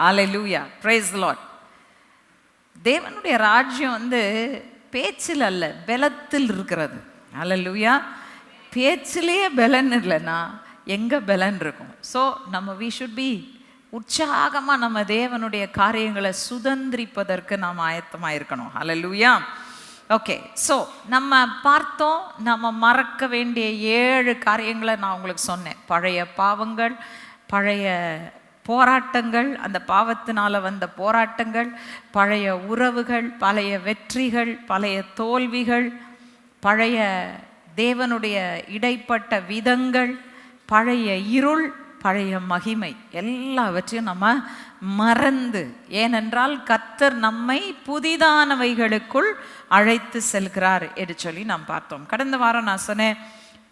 ஹalleluya praise lot தேவனுடைய ராஜ்யம் வந்து பேச்சில் அல்ல பலத்தில் இருக்கிறது. ஹalleluya பேச்சிலேயே பலன் இல்லைன்னா எங்கே பலன் இருக்கும்? ஸோ நம்ம வி ஷுட் பி உற்சாகமாக நம்ம தேவனுடைய காரியங்களை சுதந்திரிப்பதற்கு நாம் ஆயத்தமாக இருக்கணும். அலலுயா ஓகே ஸோ நம்ம பார்த்தோம் நம்ம மறக்க வேண்டிய ஏழு காரியங்களை நான் உங்களுக்கு சொன்னேன். பழைய பாவங்கள் பழைய போராட்டங்கள் அந்த பாவத்தினால் வந்த போராட்டங்கள் பழைய உறவுகள் பழைய வெற்றிகள் பழைய தோல்விகள் பழைய தேவனுடைய இடைப்பட்ட விதங்கள் பழைய இருள் பழைய மகிமை எல்லாவற்றையும் நம்ம மறந்து ஏனென்றால் கத்தர் நம்மை புதிதானவைகளுக்குள் அழைத்து செல்கிறார் என்று சொல்லி நாம் பார்த்தோம். கடந்த வாரம் நான் சொன்னேன்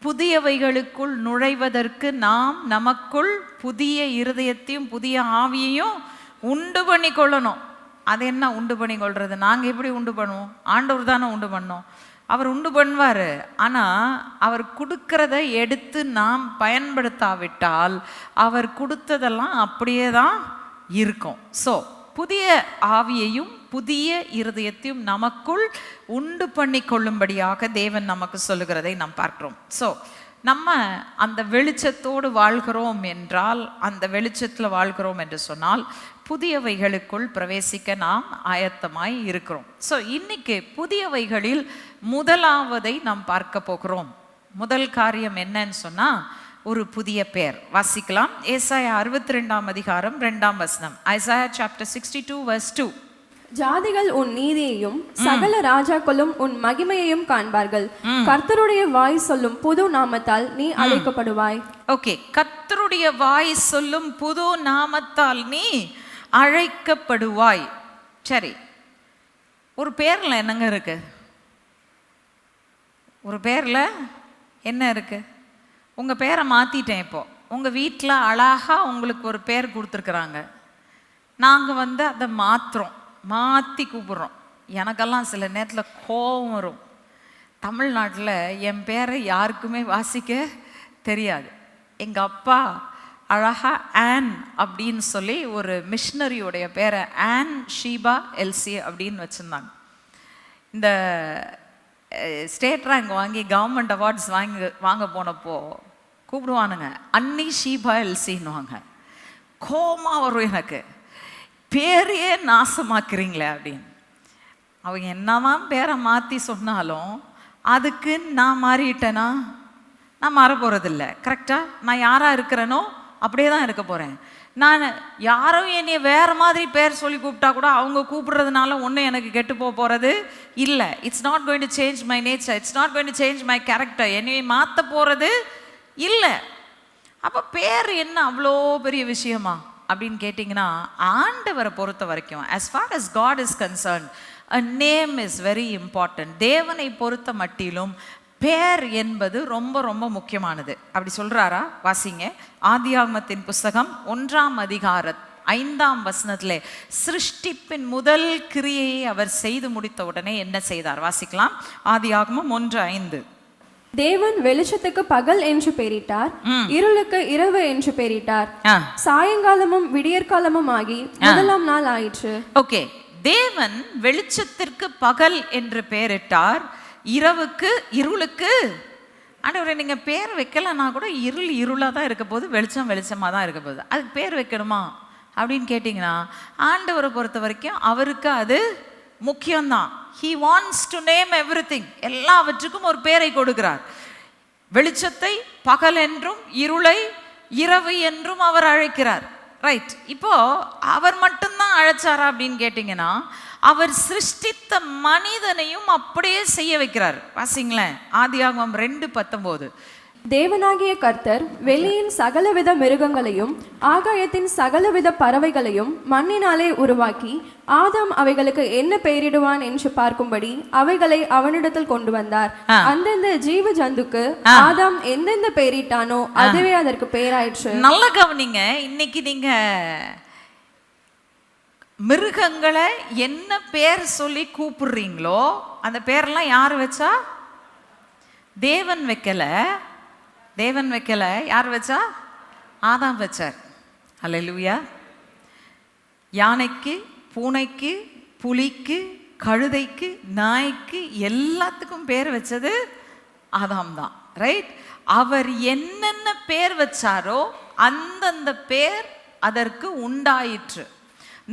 புதியவைகளுக்குள் நுழைவதற்கு நாம் நமக்குள் புதிய இருதயத்தையும் புதிய ஆவியையும் உண்டு பண்ணி கொள்ளணும். அது என்ன உண்டு பண்ணி கொள்றது? நாங்கள் எப்படி உண்டு பண்ணுவோம்? ஆண்டவர் தானே உண்டு பண்ணோம். அவர் உண்டு பண்ணுவார். ஆனால் அவர் கொடுக்கறத எடுத்து நாம் பயன்படுத்தாவிட்டால் அவர் கொடுத்ததெல்லாம் அப்படியே தான் இருக்கும். ஸோ புதிய ஆவியையும் புதிய இருதயத்தையும் நமக்குள் உண்டு பண்ணி கொள்ளும்படியாக தேவன் நமக்கு சொல்லுகிறதை நாம் பார்க்கிறோம். ஸோ நம்ம அந்த வெளிச்சத்தோடு வாழ்கிறோம் என்றால் அந்த வெளிச்சத்தில் வாழ்கிறோம் என்று சொன்னால் புதியவைகளுக்குள் பிரவேசிக்க நாம் ஆயத்தமாய் இருக்கிறோம். ஸோ இன்னைக்கு புதியவைகளில் முதலாவதை நாம் பார்க்க போகிறோம். முதல் காரியம் என்னன்னு சொன்னால் ஒரு புதிய பெயர் வாசிக்கலாம். ஏசாயா அறுபத்தி ரெண்டாம் அதிகாரம் ரெண்டாம் வசனம். Isaiah chapter sixty two verse two ஜாதிகள் உன் நீதியையும் சகல ராஜாக்களும் உன் மகிமையையும் காண்பார்கள். கர்த்தருடைய வாய் சொல்லும் புது நாமத்தால் நீ அழைக்கப்படுவாய். ஓகே. கர்த்தருடைய வாய் சொல்லும் புது நாமத்தால் நீ அழைக்கப்படுவாய். சரி. ஒரு பேர்ல என்னங்க இருக்கு? ஒரு பேர்ல என்ன இருக்கு? உங்க பேரை மாத்திட்டேன் இப்போ. உங்க வீட்டில் அழகா உங்களுக்கு ஒரு பேர் கொடுத்துருக்குறாங்க. நாங்க வந்து அதை மாத்துறோம். மாற்றி கூப்பிட்றோம். எனக்கெல்லாம் சில நேரத்தில் கோபம் வரும். தமிழ்நாட்டில் என் பேரை யாருக்குமே வாசிக்க தெரியாது. எங்கள் அப்பா அழகா ஆன் அப்படின்னு சொல்லி ஒரு மிஷினரியோடைய பேரை ஆன் ஷீபா எல்சி அப்படின்னு வச்சுருந்தாங்க. இந்த ஸ்டேட் ரேங்க் வாங்கி கவர்மெண்ட் அவார்ட்ஸ் வாங்கி வாங்க போனப்போ கூப்பிடுவானுங்க அன்னி ஷீபா எல்சின்னுவாங்க. கோமா வரும் எனக்கு. பேரையே நாசமாக்குறீங்களே அப்படின்னு. அவங்க என்னதான் பேரை மாற்றி சொன்னாலும் அதுக்கு நான் மாறிட்டேனா? நான் மாற போகிறதில்ல கரெக்டாக நான் யாராக இருக்கிறேனோ அப்படியே தான் இருக்க போகிறேன் நான் யாரும் என்னை வேறு மாதிரி பேர் சொல்லி கூப்பிட்டா கூட அவங்க கூப்பிடுறதுனால ஒன்றும் எனக்கு கெட்டு போக போகிறது இல்லை. It's not going to change my nature it's not going to change my character என்னை மாற்ற போகிறது இல்லை. அப்போ பேர் என்ன அவ்வளோ பெரிய விஷயமா? அப்படின்னு கேட்டிங்கன்னா ஆண்டவரை பொறுத்த வரைக்கும் as far as God is concern a name is very important தேவனை பொறுத்த மட்டிலும் பேர் என்பது ரொம்ப ரொம்ப முக்கியமானது. அப்படி சொல்கிறாரா வாசிங்க. ஆதியாகமத்தின் புஸ்தகம் ஒன்றாம் அதிகார ஐந்தாம் வசனத்திலே சிருஷ்டிப்பின் முதல் கிரியையை அவர் செய்து முடித்த உடனே என்ன செய்தார்? வாசிக்கலாம். ஆதியாகமம் ஒன்று ஐந்து. தேவன் வெளிச்சத்துக்கு பகல் என்று பெயரிட்டார் இருளுக்கு இரவு என்று பெயரிட்டார். சாயங்காலமும் விடியற்காலமும் ஆகி முதலாம் நாள் ஆயிற்று. ஓகே. தேவன் வெளிச்சத்திற்கு பகல் என்று பெயரிட்டார் இரவுக்கு இருளுக்கு. ஆண்டவரே நீங்கள் பேர் வைக்கலன்னா கூட இருள் இருளாக தான் இருக்க போகுது வெளிச்சம் வெளிச்சமாக தான் இருக்க போகுது. அதுக்கு பேர் வைக்கணுமா? அப்படின்னு கேட்டிங்கன்னா ஆண்டவரை பொறுத்த வரைக்கும் அவருக்கு அது முக்கியம்தான். He wants to name everything எல்லாவற்றுக்கும் ஒரு பேரை கொடுக்கிறார். வெளிச்சத்தை பகல் என்றும் இருளை இரவு என்றும் அவர் அழைக்கிறார். ரைட் இப்போ அவர் மட்டும்தான் அழைச்சாரா அப்படின்னு கேட்டிங்கன்னா அவர் சிருஷ்டித்த மனிதனையும் அப்படியே செய்ய வைக்கிறார். வாசிங்களேன். ஆதியாகமம் ரெண்டு பத்தொம்போது. தேவனாகிய கர்த்தர் வெளியின் சகலவித மிருகங்களையும் ஆகாயத்தின் சகலவித பறவைகளையும் மண்ணினாலே உருவாக்கி ஆதாம் அவைகளுக்கு என்ன பெயரிடுவான் என்று பார்க்கும்படி அவைகளை அவனிடத்தில் கொண்டு வந்தார். அந்தந்த ஜீவ ஜந்துக்கு ஆதாம் எந்தெந்த பெயரிட்டானோ அதுவே அதற்கு பெயராயிற்று. நல்ல கவனிங்க. இன்னைக்கு நீங்க மிருகங்களை என்ன பேர் சொல்லி கூப்பிடுறீங்களோ அந்த பேரெல்லாம் யார் வச்சா? தேவன் வைக்கல. தேவன் வைக்கல. யார் வச்சா? ஆதாம் வச்சார். அல்லேலூயா யானைக்கு பூனைக்கு புலிக்கு கழுதைக்கு நாய்க்கு எல்லாத்துக்கும் பேர் வச்சது ஆதாம் தான். ரைட் அவர் என்னென்ன பேர் வச்சாரோ அந்தந்த பேர் அதற்கு உண்டாயிற்று.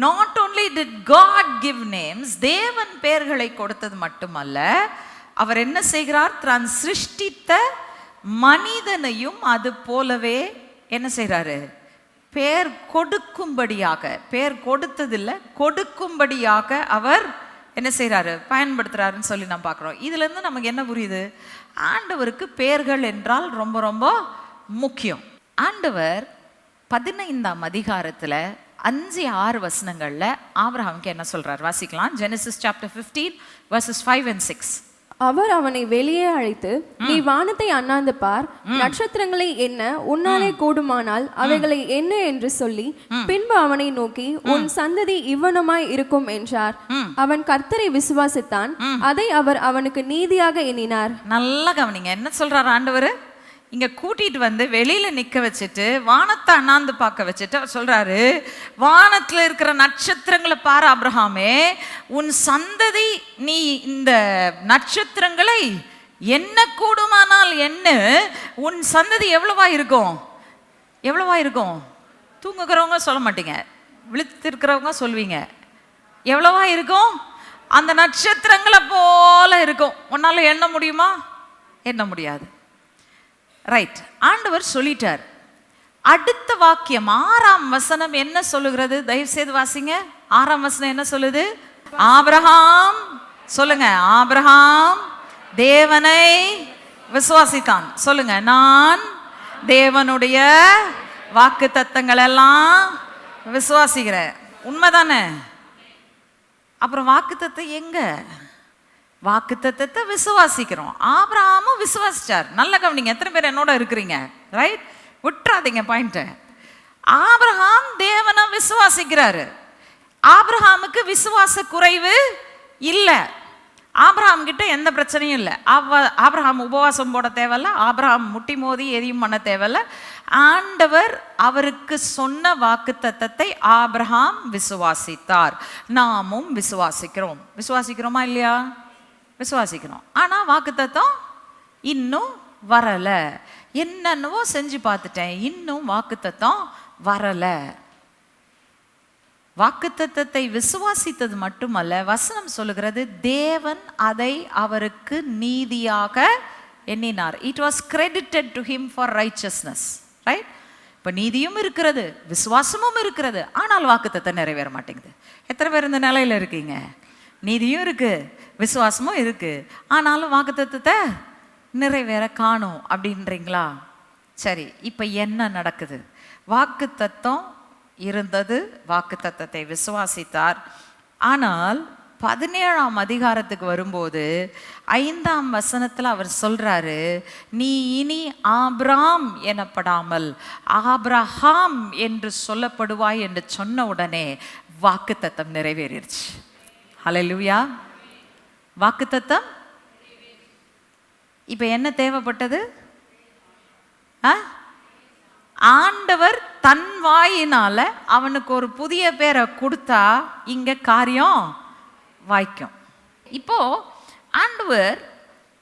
Not only did God give names தேவன் பெயர்களை கொடுத்தது மட்டுமல்ல அவர் என்ன செய்கிறார்? தான் சிருஷ்டித்த மனிதனையும் அது போலவே என்ன செய்கிறாரு பேர் கொடுக்கும்படியாக பேர் கொடுத்ததில்லை கொடுக்கும்படியாக அவர் என்ன செய்கிறாரு பயன்படுத்துகிறாருன்னு சொல்லி நாம் பார்க்குறோம். இதுலேருந்து நமக்கு என்ன புரியுது? ஆண்டவருக்கு பேர்கள் என்றால் ரொம்ப ரொம்ப முக்கியம். ஆண்டவர் பதினைந்தாம் அதிகாரத்தில் அஞ்சு ஆறு வசனங்களில் ஆபிரகாமுக்கு என்ன சொல்கிறார் வாசிக்கலாம். Genesis chapter fifteen verses five and six அவர் அவனை வெளியே அழைத்து நீ வானத்தை அண்ணாந்து பார் நட்சத்திரங்களை என்ன உன்னாலே கூடுமானால் அவைகளை என்ன என்று சொல்லி பின்பு அவனை நோக்கி உன் சந்ததி இவ்வனமாய் இருக்கும் என்றார். அவன் கர்த்தரை விசுவாசித்தான். அதை அவர் அவனுக்கு நீதியாக எண்ணினார். நல்லா கவனிங்க. என்ன சொல்றாரு ஆண்டவர்? இங்க கூட்டிட்டு வந்து வெளியில நிக்க வச்சுட்டு வானத்தை அண்ணாந்து பார்க்க வச்சுட்டு அவர் சொல்றாரு வானத்துல இருக்கிற நட்சத்திரங்களை பாரு அப்ரஹாமே உன் சந்ததி நீ இந்த நட்சத்திரங்களை என்ன கூடுமானால் என்ன உன் சந்ததி எவ்வளவா இருக்கும்? எவ்வளவா இருக்கும்? தூங்குகிறவங்க சொல்ல மாட்டீங்க. விழுத்திருக்கிறவங்க சொல்வீங்க. எவ்வளவா இருக்கும்? அந்த நட்சத்திரங்களை போல இருக்கும். உன்னால எண்ண முடியுமா? எண்ண முடியாது. ரைட் ஆண்டவர் சொல்லிட்டார். அடுத்த வாக்கியம் ஆறாம் வசனம் என்ன சொல்லுகிறது? தயவு செய்து வாசிங்க. ஆறாம் வசனம் என்ன சொல்லுது? ஆபிரஹாம் சொல்லுங்க. ஆபிரஹாம் தேவனை விசுவாசித்தான். சொல்லுங்க. நான் தேவனுடைய வாக்கு தத்தங்கள் எல்லாம் விசுவாசிக்கிறேன். உண்மைதானே? அப்புறம் வாக்கு எங்க? வாக்கு தத்தத்தை விசுவாசிக்கிறோம். ஆபிரகாமும் விசுவாசிச்சார். நல்ல கவனிங்க எத்தனை பேர் என்னோட இருக்கிறீங்க? ரைட் விட்டுறாதீங்க பாயிண்ட்டை ஆபிரஹாம் தேவனை விசுவாசிக்கிறாரு. ஆபிரஹாமுக்கு விசுவாச குறைவு இல்லை. ஆப்ரஹாம் கிட்ட எந்த பிரச்சனையும் இல்லை. அவ ஆப்ரஹாம் உபவாசம் போட தேவையில்ல. ஆப்ரஹாம் முட்டி மோதி எதையும் பண்ண தேவையில்ல. ஆண்டவர் அவருக்கு சொன்ன வாக்கு தத்தத்தை ஆபிரகாம் விசுவாசித்தார். நாமும் விசுவாசிக்கிறோம். விசுவாசிக்கிறோமா இல்லையா? விசுவாசிக்கிறோம் ஆனால் வாக்குத்தத்தம் இன்னும் வரலை. என்னென்னவோ செஞ்சு பார்த்துட்டேன். இன்னும் வாக்குத்தத்தம் வரலை. வாக்குத்தத்தத்தை விசுவாசித்தது மட்டுமல்ல வசனம் சொல்லுகிறது தேவன் அதை அவருக்கு நீதியாக எண்ணினார். It was credited to him for righteousness right இப்போ நீதியும் இருக்கிறது விசுவாசமும் இருக்கிறது. ஆனால் வாக்குத்தத்தை நிறைவேற மாட்டேங்குது. எத்தனை பேர் இந்த நிலையில இருக்கீங்க? நீதியும் இருக்குது விசுவாசமும் இருக்குது ஆனாலும் வாக்குத்தத்தத்தை நிறைவேற காணும் அப்படின்றீங்களா? சரி இப்போ என்ன நடக்குது? வாக்குத்தத்தம் இருந்தது வாக்குத்தத்தத்தை விசுவாசித்தார். ஆனால் பதினேழாம் அதிகாரத்துக்கு வரும்போது ஐந்தாம் வசனத்தில் அவர் சொல்கிறாரு நீ இனி ஆப்ராம் எனப்படாமல் ஆப்ரஹாம் என்று சொல்லப்படுவாய் என்று சொன்ன உடனே வாக்குத்தத்தம் நிறைவேறிடுச்சு ஹalleluya வாக்குத்தத்தம்? இப்போ என்ன தேவைப்பட்டது? ஆ? ஆண்டவர் தன் வாயினால அவனுக்கு ஒரு புதிய பேரை கொடுத்தா இங்கே காரியம் வாய்க்கும். இப்போ ஆண்டவர்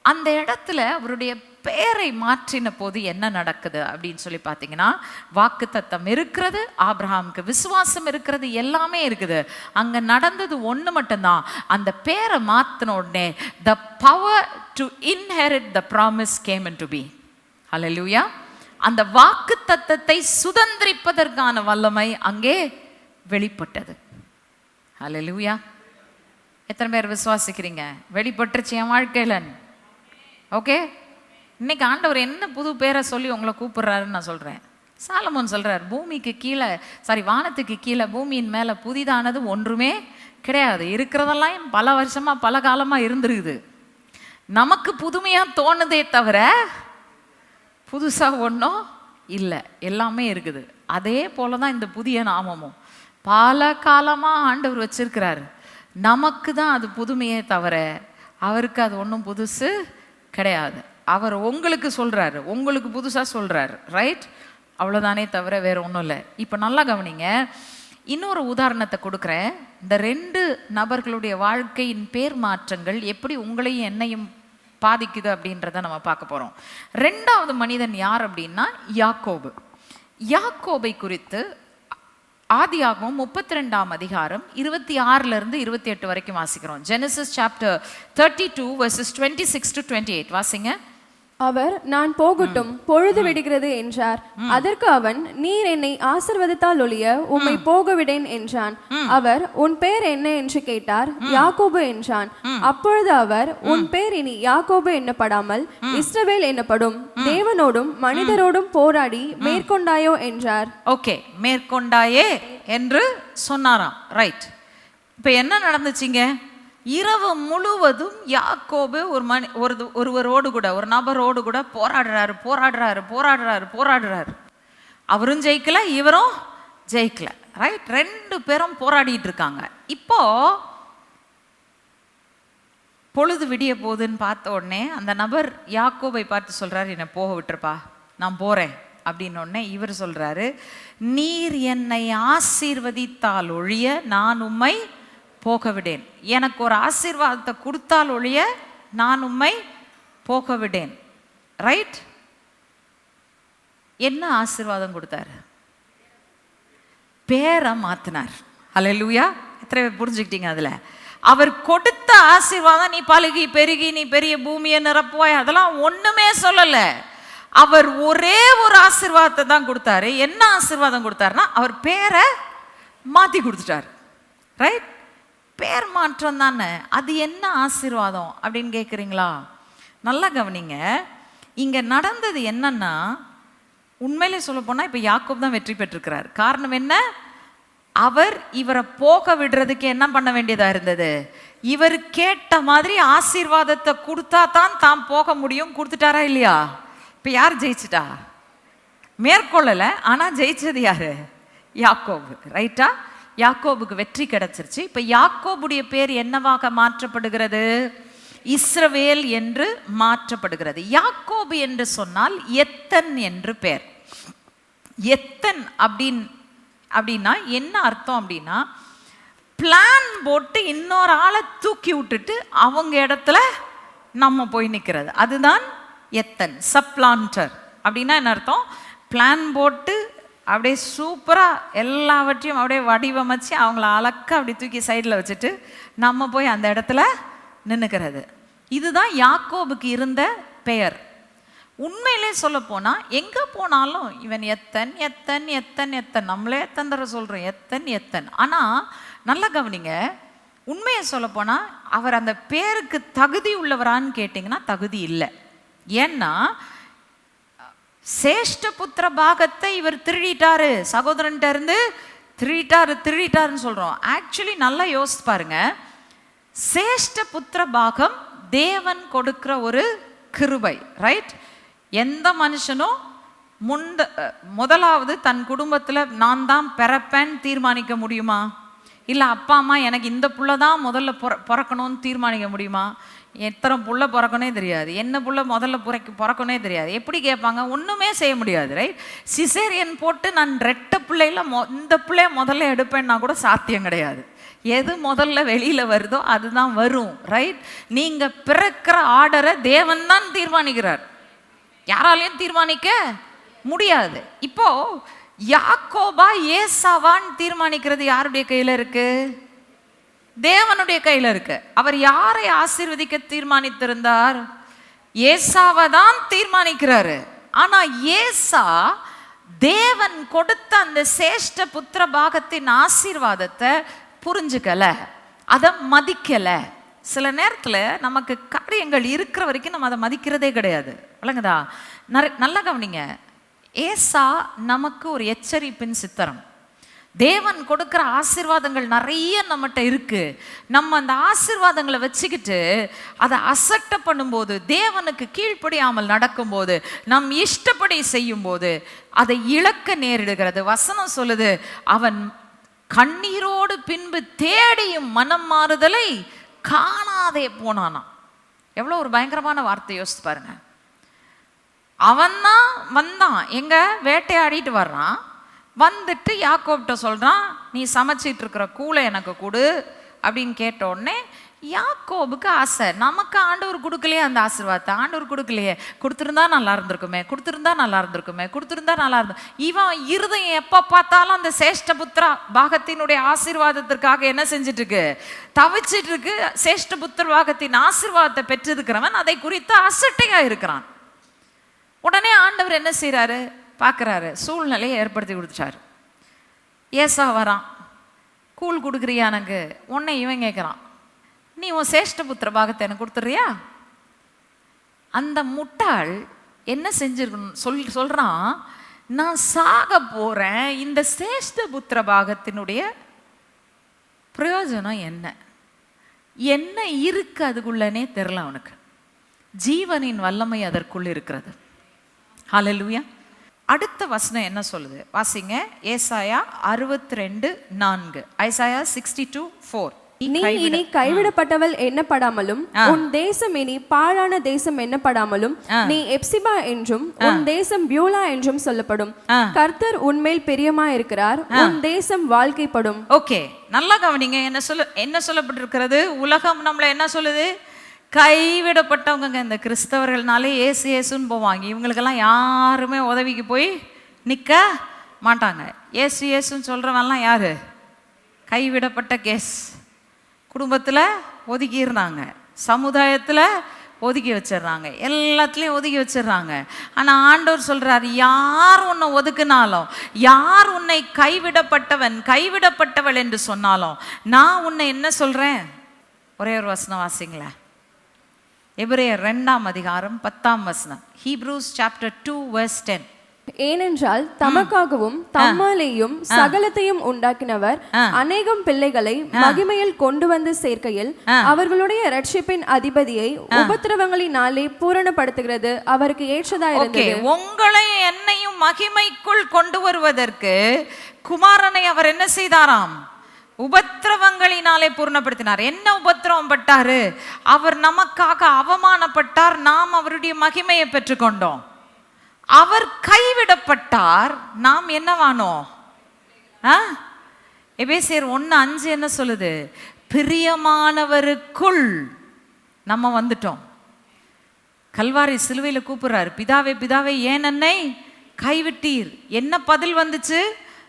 அந்த இடத்துல அவருடைய பேரை மாற்றின போது என்ன நடக்குது அப்படின்னு சொல்லி பார்த்தீங்கன்னா வாக்குத்தத்தம் இருக்கிறது ஆப்ரஹாமுக்கு விசுவாசம் இருக்கிறது எல்லாமே இருக்குது. அங்கே நடந்தது ஒன்று மட்டும்தான். அந்த பேரை மாற்றின உடனே the power to inherit the promise came in to be ஹalleluya அந்த வாக்கு தத்தத்தை சுதந்திரிப்பதற்கான வல்லமை அங்கே வெளிப்பட்டது. ஹalleluya எத்தனை பேர் விசுவாசிக்கிறீங்க? வெளிப்பட்டுருச்சு என் வாழ்க்கையில. ஓகே இன்னைக்கு ஆண்டவர் என்ன புது பேரை சொல்லி உங்களை கூப்பிடுறாருன்னு நான் சொல்கிறேன் சாலமோன் சொல்கிறார் பூமிக்கு கீழே சாரி வானத்துக்கு கீழே பூமியின் மேலே புதிதானது ஒன்றுமே கிடையாது. இருக்கிறதெல்லாம் பல வருஷமாக பல காலமாக இருந்திருக்குது? நமக்கு புதுமையாக தோணுதே தவிர புதுசாக ஒன்றும் இல்லை. எல்லாமே இருக்குது. அதே போல தான் இந்த புதிய நாமமும். பல காலமாக ஆண்டவர் வச்சிருக்கிறாரு. நமக்கு தான் அது புதுமையே தவிர அவருக்கு அது ஒன்றும் புதுசு கிடையாது. அவர் உங்களுக்கு சொல்கிறாரு உங்களுக்கு புதுசாக சொல்கிறாரு ரைட் அவ்வளோதானே தவிர வேறு ஒன்றும் இல்லை. இப்போ நல்லா கவனிங்க. இன்னொரு உதாரணத்தை கொடுக்குறேன். இந்த ரெண்டு நபர்களுடைய வாழ்க்கையின் பேர் மாற்றங்கள் எப்படி உங்களையும் என்னையும் பாதிக்குது அப்படின்றத நம்ம பார்க்க போகிறோம் ரெண்டாவது மனிதன் யார் அப்படின்னா யாக்கோபு. யாக்கோபை குறித்து ஆதியாகமம் முப்பத்தி ரெண்டாம் அதிகாரம் இருபத்தி ஆறுலேருந்து இருபத்தி எட்டு வரைக்கும் வாசிக்கிறோம். Genesis chapter thirty two verses twenty six to twenty eight வாசிங்க. அவர் நான் போகட்டும் பொழுது விடுகிறது என்றார். அதற்கு அவன் நீர் என்னை ஆசிர்வதித்தால் ஒழிய உம்மை போக விடேன் என்றான். அவர் உன் பேர் என்ன? என்று கேட்டார். யாக்கோபு என்றான். அப்பொழுது அவர் உன் பேர் இனி யாக்கோபு என்னப்படாமல் இஸ்ரவேல் என்னப்படும். தேவனோடும் மனிதரோடும் போராடி மேற்கொண்டாயோ என்றார். ஓகே. மேற்கொண்டாயே என்று சொன்னாராம். ரைட். இப்போ என்ன நடந்துச்சுங்க? இரவு முழுவதும் யாக்கோபு ஒரு மணி ஒரு ஒருவரோடு கூட ஒரு நபரோடு கூட போராடுறாரு போராடுறாரு போராடுறாரு போராடுறாரு. அவரும் ஜெயிக்கல இவரும் ஜெயிக்கல. ரைட் ரெண்டு பேரும் போராடிட்டு இருக்காங்க. இப்போ பொழுது விடிய போகுதுன்னு பார்த்த உடனே அந்த நபர் யாக்கோபை பார்த்து சொல்றாரு என்னை போக விட்டுருப்பா நான் போறேன். அப்படின்னு இவர் சொல்றாரு நீர் என்னை ஆசீர்வதித்தால் ஒழிய நான் உம்மை போக விடேன் எனக்கு ஒரு ஆசீர்வாதத்தை கொடுத்தால் ஒழிய நான் உம்மை போக விடேன் ரைட் என்ன ஆசீர்வாதம் கொடுத்தாரு? பேரை மாத்தினார். அல்லேலூயா எத்தனை பேர் புரிஞ்சுக்கிட்டீங்க அதில்? அவர் கொடுத்த ஆசீர்வாதம் நீ பழுகி பெருகி நீ பெரிய பூமியை நிரப்புவாய் அதெல்லாம் ஒன்றுமே சொல்லலை. அவர் ஒரே ஒரு ஆசீர்வாதத்தை தான் கொடுத்தாரு. என்ன ஆசீர்வாதம் கொடுத்தாருன்னா அவர் பேரை மாற்றி கொடுத்துட்டார். ரைட் பேர் மாற்றம் தானே? அது என்ன ஆசீர்வாதம் அப்படின்னு கேட்குறீங்களா நல்லா கவனிங்க. இங்கே நடந்தது என்னன்னா உண்மையிலே சொல்ல போனால் இப்போ யாக்கோப் தான் வெற்றி பெற்றிருக்கிறார். காரணம் என்ன? அவர் இவரை போக விடுறதுக்கு என்ன பண்ண வேண்டியதா இருந்தது? இவர் கேட்ட மாதிரி ஆசீர்வாதத்தை கொடுத்தா தான் தாம் போக முடியும். கொடுத்துட்டாரா இல்லையா? இப்போ யார் ஜெயிச்சிட்டா? மேற்கொள்ளல ஆனா ஜெயிச்சது யாரு? யாக்கோபு ரைட்டா யாக்கோபுக்கு வெற்றி கிடைச்சிருச்சு. இப்போ யாக்கோபுடைய பேர் என்னவாக மாற்றப்படுகிறது? இஸ்ரவேல் என்று மாற்றப்படுகிறது. யாக்கோபு என்று சொன்னால் எத்தன் என்று பெயர் எத்தன் அப்படின் அப்படின்னா என்ன அர்த்தம் அப்படின்னா பிளான் போட்டு இன்னொரு ஆளை தூக்கி விட்டுட்டு அவங்க இடத்துல நம்ம போய் நிற்கிறது அதுதான் எத்தன் சப்ளான்டர் அப்படின்னா என்ன அர்த்தம்? பிளான் போட்டு அப்படியே சூப்பராக எல்லாவற்றையும் அப்படியே வடிவமைச்சு அவங்கள அழக்க அப்படி தூக்கி சைடில் வச்சுட்டு நம்ம போய் அந்த இடத்துல நின்றுக்கிறது இதுதான் யாக்கோபுக்கு இருந்த பெயர். உண்மையிலே சொல்ல போனால் எங்கே போனாலும் இவன் எத்தன் எத்தன் எத்தன் எத்தன் நம்மளே எத்தன் தர சொல்கிறோம் எத்தன் எத்தன். ஆனால் நல்லா கவனிங்க உண்மையை சொல்ல போனால் அவர் அந்த பேருக்கு தகுதி உள்ளவரான்னு கேட்டிங்கன்னா தகுதி இல்லை. ஏன்னா சேஷ்ட புத்திர பாகத்தை இவர் திருடிட்டாரு. சகோதரன்ட்ட இருந்து திருடிட்டாரு திருடிட்டாருன்னு சொல்றோம். ஆக்சுவலி நல்லா யோசிச்சு பாருங்க. சேஷ்ட புத்திர பாகம் தேவன் கொடுக்கிற ஒரு கிருபை ரைட் எந்த மனுஷனும் முந்த முதலாவது தன் குடும்பத்தில் நான் தான் பிறப்பேன்னு தீர்மானிக்க முடியுமா? இல்லை அப்பா அம்மா எனக்கு இந்த புள்ள தான் முதல்ல பிற பிறக்கணும்னு தீர்மானிக்க முடியுமா? எத்தனை புள்ள பிறக்கனே தெரியாது. என்ன புள்ள முதல்ல பிறக்க பிறக்கனே தெரியாது. எப்படி கேட்பாங்க? ஒன்றுமே செய்ய முடியாது ரைட் சிசேரியன் போட்டு நான் ரெட்டை பிள்ளையில மொ இந்த பிள்ளைய முதல்ல எடுப்பேன்னா கூட சாத்தியம் கிடையாது. எது முதல்ல வெளியில் வருதோ அதுதான் வரும் ரைட் நீங்கள் பிறக்கிற ஆர்டரை தேவன் தான் தீர்மானிக்கிறார். யாராலையும் தீர்மானிக்க முடியாது. இப்போது யாக்கோபா ஏசாவான்னு தீர்மானிக்கிறது யாருடைய கையில் இருக்குது தேவனுடைய கையில் இருக்கு. அவர் யாரை ஆசீர்வதிக்க தீர்மானித்திருந்தார்? ஏசாவை தான் தீர்மானிக்கிறாரு. ஆனா ஏசா தேவன் கொடுத்த அந்த சேஷ்ட புத்திர பாகத்தின் ஆசீர்வாதத்தை புரிஞ்சுக்கல. அதை மதிக்கல. சில நேரத்தில் நமக்கு காரியங்கள் இருக்கிற வரைக்கும் நம்ம அதை மதிக்கிறதே கிடையாது. விளங்குதா? நர- நல்லா கவனிங்க. ஏசா நமக்கு ஒரு எச்சரிப்பின் சித்திரம். தேவன் கொடுக்குற ஆசீர்வாதங்கள் நிறைய நம்மகிட்ட இருக்கு. நம்ம அந்த ஆசீர்வாதங்களை வச்சுக்கிட்டு அதை அசட்ட பண்ணும்போது தேவனுக்கு கீழ்ப்படியாமல் நடக்கும்போது நம் இஷ்டப்படி செய்யும்போது அதை இழக்க நேரிடுகிறது. வசனம் சொல்லுது அவன் கண்ணீரோடு பின்பு தேடியும் மனம் மாறுதலை காணாதே போனானா எவ்வளோ ஒரு பயங்கரமான வார்த்தை யோசித்து பாருங்க. அவன் தான் வந்தான். எங்க? வேட்டையாடிட்டு வர்றான். வந்துட்டு யாக்கோப்கிட்ட சொல்கிறான் நீ சமைச்சிட்டு இருக்கிற கூலை எனக்கு கொடு அப்படின்னு கேட்ட உடனே யாக்கோபுக்கு ஆசை. நமக்கு ஆண்டவர் கொடுக்கலையே அந்த ஆசீர்வாதத்தை. ஆண்டவர் கொடுக்கலையே. கொடுத்துருந்தா நல்லா இருந்திருக்குமே. கொடுத்துருந்தா நல்லா இருந்திருக்குமே. கொடுத்துருந்தா நல்லா இருந்து இவன் இருதயம் எப்போ பார்த்தாலும் அந்த சேஷ்டபுத்திரா பாகத்தினுடைய ஆசீர்வாதத்திற்காக என்ன செஞ்சுட்டு இருக்கு தவிச்சிட்டு இருக்கு சேஷ்டபுத்திர பாகத்தின் ஆசீர்வாதத்தை பெற்றிருக்கிறவன். அதை குறித்து அசட்டையாக இருக்கிறான். உடனே ஆண்டவர் என்ன செய்கிறாரு பார்க்குறாரு. சூழ்நிலையை ஏற்படுத்தி கொடுத்துட்டாரு. ஏசா வரான். கூழ் கொடுக்குறியா எனக்கு? உன்னை இவன் கேட்குறான் நீ உன் சேஷ்டபுத்திர பாகத்தை எனக்கு கொடுத்துறியா அந்த முட்டாள் என்ன செஞ்சிருக்கணும்? சொல் சொல்கிறான் நான் சாக போகிறேன் இந்த சேஷ்டபுத்திர பாகத்தினுடைய பிரயோஜனம் என்ன? என்ன இருக்கு அதுக்குள்ளனே தெரில அவனுக்கு. ஜீவனின் வல்லமை அதற்குள் இருக்கிறது. ஹalleluya. அடுத்த வசனம் என்ன சொல்லுது? வாசிங்க. ஏசாயா அறுபத்தி ரெண்டு நான்கு. Isaiah sixty two four. நீ இனி கைவிடப்பட்டவள் எண்ணப்படாமலும் உன் தேசம் இனி பாழான தேசம் எண்ணப்படாமலும் நீ எப்சிபா என்றும் உன் தேசம் பியூலா என்றும் சொல்லப்படும். கர்த்தர் உன்மேல் பிரியமா இருக்கிறார் உன் தேசம் வாழ்க்கைப்படும். ஓகே. நல்லா கவனிங்க. என்ன சொல்ல என்ன சொல்லப்பட்டிருக்கிறது? உலகம் நம்மளை என்ன சொல்லுது? கைவிடப்பட்டவங்க இந்த கிறிஸ்தவர்கள்னாலே ஏசு ஏசுன்னு போவாங்க. இவங்களுக்கெல்லாம் யாருமே உதவிக்கு போய் நிற்க மாட்டாங்க. ஏசு ஏசுன்னு சொல்கிறவன்லாம் யார்? கைவிடப்பட்ட கேஸ். குடும்பத்தில் ஒதுக்கிடுறாங்க சமுதாயத்தில் ஒதுக்கி வச்சிடுறாங்க. எல்லாத்துலேயும் ஒதுக்கி வச்சிடுறாங்க. ஆனால் ஆண்டவர் சொல்கிறார் யார் உன்னை ஒதுக்குனாலும் யார் உன்னை கைவிடப்பட்டவன் கைவிடப்பட்டவள் என்று சொன்னாலும் நான் உன்னை என்ன சொல்கிறேன் ஒரே ஒரு வசனம் வாசிங்களேன். எபிரேயர் ரெண்டாம் அதிகாரம் பத்தாம் வசனம். Hebrews chapter two verse ten ஏனென்றால் தமக்காகவும் தம்மாலேயும் சகலத்தையும் உண்டாக்கினவர். அநேகம் பிள்ளைகளை மகிமையில் கொண்டு வந்து சேர்க்கையில் அவர்களுடைய ரட்சிப்பின் அதிபதியை உபத்திரவங்களினாலே பூரணப்படுத்துகிறது. அவருக்கு ஏற்றதா இருந்தது? உங்களையும் என்னையும் மகிமைக்குள் கொண்டு வருவதற்கு குமாரனை அவர் என்ன செய்தாராம்? உபத்திரவங்களினாலே பூர்ணப்படுத்தினார். என்ன உபத்திரவம் பட்டாரு? அவர் நமக்காக அவமானப்பட்டார் நாம் அவருடைய மகிமையை பெற்றுக்கொண்டோம். அவர் கைவிடப்பட்டார் நாம் என்னவானோம்? ஆ? எபேசியர் ஒன்று அஞ்சு என்ன சொல்லுது? பிரியமானவருக்குள் நம்ம வந்துட்டோம். கல்வாரி சிலுவையில் கூப்பிடுறாரு பிதாவே பிதாவே ஏன் என்னை கைவிட்டீர்? என்ன பதில் வந்துச்சு?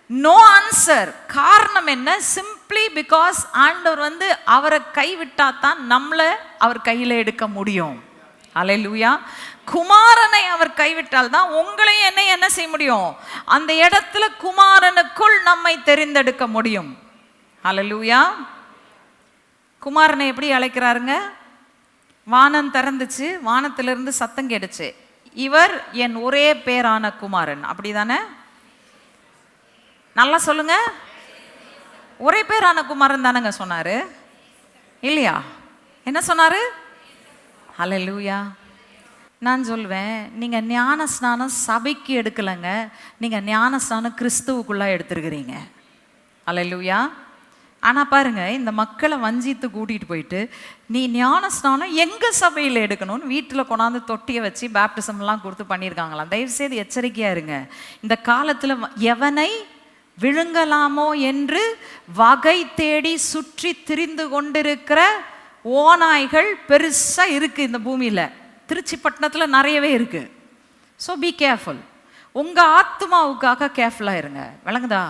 நோ ஆன்சர் காரணம் என்ன? சிம்பிள் பிகாஸ் ஆண்டவர் வந்து அவரை கைவிட்டா தான் நம்மளை அவர் கையில் எடுக்க முடியும். அலையிலுயா குமாரனை அவர் கைவிட்டால் தான் உங்களையும் என்னை என்ன செய்ய முடியும்? அந்த இடத்துல குமாரனுக்குள் நம்மை தெரிந்தெடுக்க முடியும். அலலூயா குமாரனை எப்படி அழைக்கிறாருங்க? வானம் திறந்துச்சு வானத்திலிருந்து சத்தம் கேடுச்சு இவர் என் ஒரே பேரான குமாரன். அப்படிதானே? நல்லா சொல்லுங்க. ஒரே பேரான குமாரன் தானங்க சொன்னார்? இல்லையா? என்ன சொன்னாரு? லூயா நான் சொல்வேன் நீங்கள் ஞான ஸ்நானம் சபைக்கு எடுக்கலைங்க. நீங்கள் ஞான ஸ்நானம் கிறிஸ்துவுக்குள்ள அலை லூயா ஆனால் பாருங்கள் இந்த மக்களை வஞ்சித்து கூட்டிகிட்டு போயிட்டு நீ ஞான ஸ்நானம் எங்கள் சபையில் எடுக்கணும்னு வீட்டில் கொண்டாந்து தொட்டியை வச்சு பேப்டிசம்லாம் கொடுத்து பண்ணியிருக்காங்களாம். தயவுசெய்து எச்சரிக்கையாக இருங்க. இந்த காலத்தில் எவனை விழுங்கலாமோ என்று வகை தேடி சுற்றி திரிந்து கொண்டிருக்கிற ஓநாய்கள் பெருசாக இருக்குது இந்த பூமியில். திருச்சி பட்டணத்துல நிறையவே இருக்குது ஸோ பி கேர்ஃபுல் உங்கள் ஆத்மாவுக்காக கேர்ஃபுல்லாக இருங்க. விளங்குதா?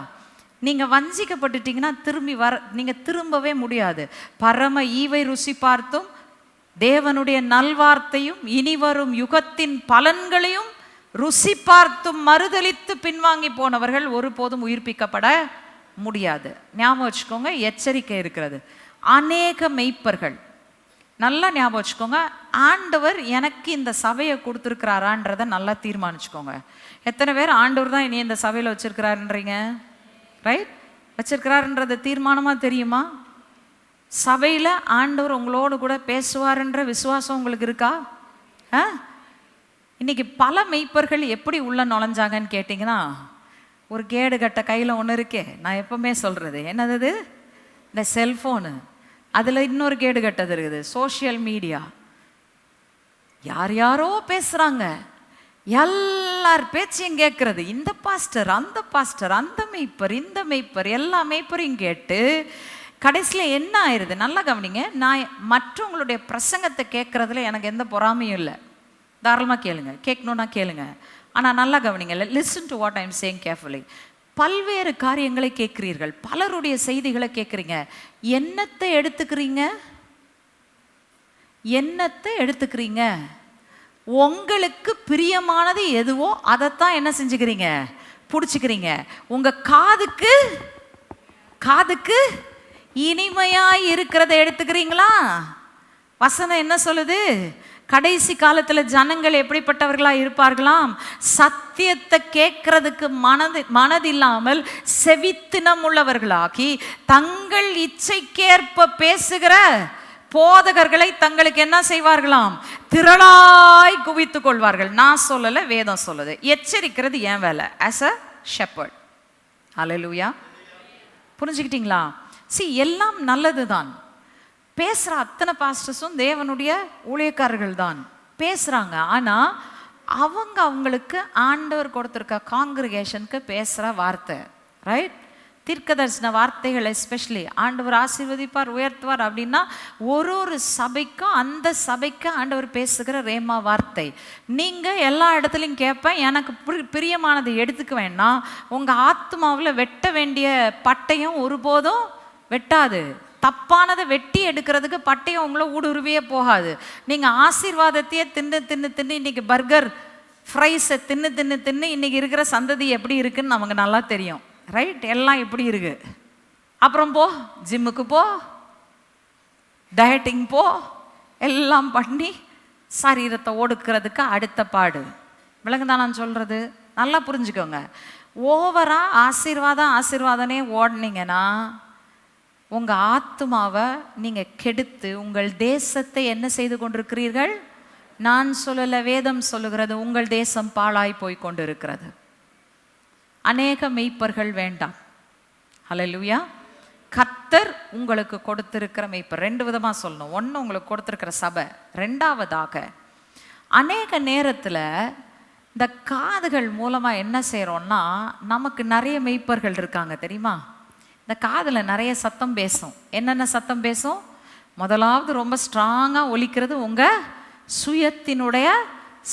நீங்கள் வஞ்சிக்கப்பட்டுட்டீங்கன்னா திரும்பி வர நீங்கள் திரும்பவே முடியாது. பரம ஈவை ருசி பார்த்தும் தேவனுடைய நல்வார்த்தையும் இனிவரும் யுகத்தின் பலன்களையும் ருசி பார்த்தும் மறுதலித்து பின்வாங்கி போனவர்கள் ஒருபோதும் உயிர்ப்பிக்கப்பட முடியாது. ஞாபகம் வச்சுக்கோங்க எச்சரிக்கை இருக்கிறது. அநேக மெய்ப்பர்கள். நல்லா ஞாபகம் வச்சுக்கோங்க ஆண்டவர் எனக்கு இந்த சபையை கொடுத்துருக்கிறாரான்றதை நல்லா தீர்மானிச்சுக்கோங்க. எத்தனை பேர் ஆண்டவர் தான் இனி இந்த சபையில் வச்சுருக்கிறாருன்றீங்க? ரைட் வச்சிருக்கிறாருன்றது தீர்மானமாக தெரியுமா? சபையில் ஆண்டவர் உங்களோடு கூட பேசுவாருன்ற விசுவாசம் உங்களுக்கு இருக்கா? ஆ? இன்றைக்கி பல மெய்ப்பர்கள் எப்படி உள்ளே நுழைஞ்சாங்கன்னு கேட்டிங்கன்னா ஒரு கேடு கட்ட கையில் ஒன்று இருக்கே நான் எப்போவுமே சொல்கிறது என்னது இந்த செல்ஃபோனு அதில் இன்னொரு கேடு கட்டது இருக்குது சோஷியல் மீடியா. யார் யாரோ பேசுகிறாங்க எல்லார் பேச்சையும் கேட்குறது இந்த பாஸ்டர் அந்த பாஸ்டர் அந்த மெய்ப்பர் இந்த மெய்ப்பர் எல்லா மெய்ப்பரையும் கேட்டு கடைசியில் என்ன ஆயிடுது நல்லா கவனிங்க. நான் மற்றவங்களுடைய பிரசங்கத்தை கேட்கறதுல எனக்கு எந்த பொறாமையும் இல்லை. தாராளமாக கேளுங்க. கேட்கணுன்னா கேளுங்க. ஆனால் நல்லா கவனிங்க. Listen to what I'm saying carefully பல்வேறு காரியங்களை கேட்குறீர்கள். பலருடைய செய்திகளை கேட்குறீங்க. என்னத்தை எடுத்துக்கிறீங்க? என்னத்தை எடுத்துக்கிறீங்க? உங்களுக்கு பிரியமானது எதுவோ அதைத்தான் என்ன செஞ்சுக்கிறீங்க? பிடிச்சிக்கிறீங்க. உங்கள் காதுக்கு காதுக்கு இனிமையாக இருக்கிறத எடுத்துக்கிறீங்களா? வசனம் என்ன சொல்லுது? கடைசி காலத்தில் ஜனங்கள் எப்படிப்பட்டவர்களாக இருப்பார்களாம்? சத்தியத்தை கேட்கறதுக்கு மனது மனதில்லாமல் செவித்தினம் உள்ளவர்களாகி தங்கள் இச்சைக்கேற்ப பேசுகிற போதகர்களை தங்களுக்கு என்ன செய்வார்களாம்? திரளாய் குவித்துக் கொள்வார்கள். நான் சொல்லலை வேதம் சொல்லுது. எச்சரிக்கிறது ஏன் வேலை. ஆஸ் அ ஷெப்பர்ட் அலலூயா புரிஞ்சுக்கிட்டீங்களா? சி எல்லாம் நல்லது தான் பேசுகிற அத்தனை பாஸ்டர்ஸும் தேவனுடைய ஊழியக்காரர்கள் தான் பேசுகிறாங்க ஆனால் அவங்க அவங்களுக்கு ஆண்டவர் கொடுத்துருக்க காங்கிரிகேஷனுக்கு பேசுகிற வார்த்தை ரைட் தீர்க்கதரிசன வார்த்தைகள் எஸ்பெஷலி ஆண்டவர் ஆசீர்வதிப்பார் உயர்த்துவார் அப்படின்னா ஒரு ஒரு சபைக்கும் அந்த சபைக்கு ஆண்டவர் பேசுகிற ரேமா வார்த்தை. நீங்கள் எல்லா இடத்துலையும் கேட்பேன் எனக்கு பிரியமானது பிரியமானதை எடுத்துக்க வேண்டாம். உங்கள் ஆத்மாவில் வெட்ட வேண்டிய பட்டையும் ஒருபோதும் வெட்டாது. தப்பானதை வெட்டி எடுக்கிறதுக்கு பட்டயம் உங்களை ஊடுருவியே போகாது. நீங்கள் ஆசீர்வாதத்தையே தின்னு தின்னு தின்னு இன்னைக்கு பர்கர் ஃப்ரைஸை தின்னு தின்னு தின்னு இன்றைக்கி இருக்கிற சந்ததி எப்படி இருக்குன்னு நமக்கு நல்லா தெரியும். ரைட் எல்லாம் எப்படி இருக்கு. அப்புறம் போ ஜிம்முக்கு போ டயட்டிங் போ எல்லாம் பண்ணி சரீரத்தை ஒடுக்கிறதுக்கு அடுத்த பாடு. விளங்குதான் நான் சொல்கிறது நல்லா புரிஞ்சுக்கோங்க. ஓவராக ஆசீர்வாதம் ஆசீர்வாதனே ஓடுனீங்கன்னா உங்கள் ஆத்மாவை நீங்கள் கெடுத்து உங்கள் தேசத்தை என்ன செய்து கொண்டிருக்கிறீர்கள்? நான் சொல்லலை வேதம் சொல்லுகிறது உங்கள் தேசம் பாழாய் போய் கொண்டிருக்கிறது. அநேக மெய்ப்பர்கள் வேண்டாம். ஹalleluya. கத்தர் உங்களுக்கு கொடுத்திருக்கிற மெய்ப்பர். ரெண்டு விதமாக சொல்லணும். ஒன்று உங்களுக்கு கொடுத்துருக்கிற சபை. ரெண்டாவதாக அநேக நேரத்தில் இந்த காதுகள் மூலமாக என்ன செய்கிறோன்னா நமக்கு நிறைய மெய்ப்பர்கள் இருக்காங்க தெரியுமா? இந்த காதில் நிறைய சத்தம் பேசும். என்னென்ன சத்தம் பேசும்? முதலாவது ரொம்ப ஸ்ட்ராங்காக ஒலிக்கிறது உங்கள் சுயத்தினுடைய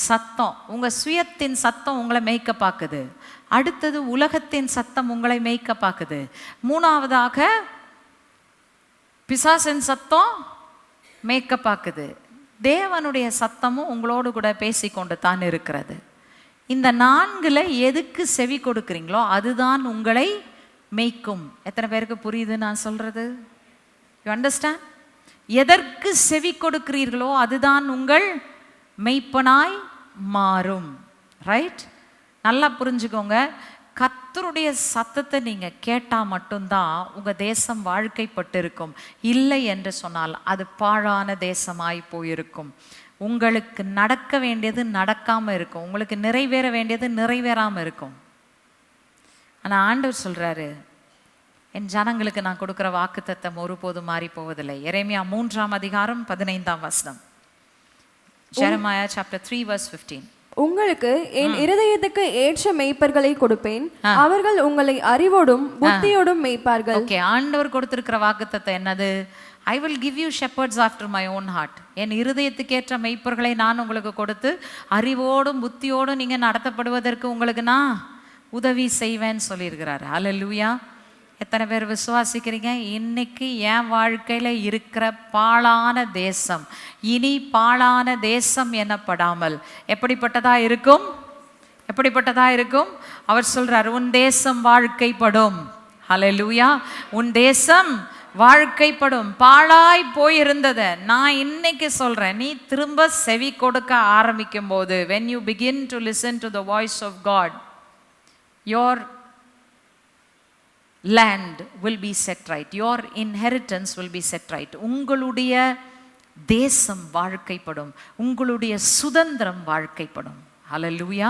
சத்தம். உங்கள் சுயத்தின் சத்தம் உங்களை மேய்க்க பார்க்குது அடுத்தது உலகத்தின் சத்தம் உங்களை மேய்க்க பார்க்குது மூணாவதாக பிசாசின் சத்தம் மேய்க்க பார்க்குது தேவனுடைய சத்தமும் உங்களோடு கூட பேசிக்கொண்டு தான் இருக்கிறது. இந்த நான்கில் எதுக்கு செவி கொடுக்குறீங்களோ அதுதான் உங்களை மெய்க்கும். எத்தனை பேருக்கு புரியுது நான் சொல்றது? யூ அண்டர்ஸ்டாண்ட் எதற்கு செவி கொடுக்கிறீர்களோ அதுதான் உங்கள் மெய்ப்பனாய் மாறும். ரைட் நல்லா புரிஞ்சுக்கோங்க. கத்தருடைய சத்தத்தை நீங்க கேட்டா மட்டும்தான் உங்க தேசம் வாழ்க்கைப்பட்டு இருக்கும் இல்லை என்று சொன்னால் அது பாழான தேசமாய் போயிருக்கும். உங்களுக்கு நடக்க வேண்டியது நடக்காம இருக்கும். உங்களுக்கு நிறைவேற வேண்டியது நிறைவேறாம இருக்கும். ஆனா ஆண்டவர் சொல்றாரு என் ஜனங்களுக்கு நான் கொடுக்கிற வாக்குத்தத்தம் ஒருபோதும் மாறி போவதில்லை எரேமியா மூன்றாம் அதிகாரம் பதினைந்தாம் வசனம். Jeremiah chapter three verse fifteen உங்களுக்கு என் இருதயத்துக்கு ஏற்ற மெய்ப்பர்களை கொடுப்பேன். அவர்கள் உங்களை அறிவோடும் புத்தியோடும் மேய்ப்பார்கள். ஓகே ஆண்டவர் கொடுத்திருக்கிற வாக்குத்தத்தம் என்னது? I will give you shepherds after my own heart என் இருதயத்துக்கேற்ற மெய்ப்பர்களை நான் உங்களுக்கு கொடுத்து அறிவோடும் புத்தியோடும் நீங்க நடத்தப்படுவதற்கு உங்களுக்கு நான் உதவி செய்வேன்னு சொல்லியிருக்கிறாரு. லூயா எத்தனை பேர் விசுவாசிக்கிறீங்க? இன்னைக்கு என் வாழ்க்கையில் இருக்கிற பாழான தேசம் இனி பாழான தேசம் எனப்படாமல் எப்படிப்பட்டதா இருக்கும்? எப்படிப்பட்டதா இருக்கும்? அவர் சொல்றார் உன் தேசம் வாழ்க்கைப்படும். ஹalleluya. உன் தேசம் வாழ்க்கைப்படும். பாழாய் போயிருந்ததை நான் இன்னைக்கு சொல்றேன். நீ திரும்ப செவி கொடுக்க ஆரம்பிக்கும் போது when you begin to listen to the voice of God your land will be set right your inheritance will be set right உங்களுடைய தேசம் வாழ்க்கைப்படும் உங்களுடைய சுதந்திரம் வாழ்க்கைப்படும் ஹalleluya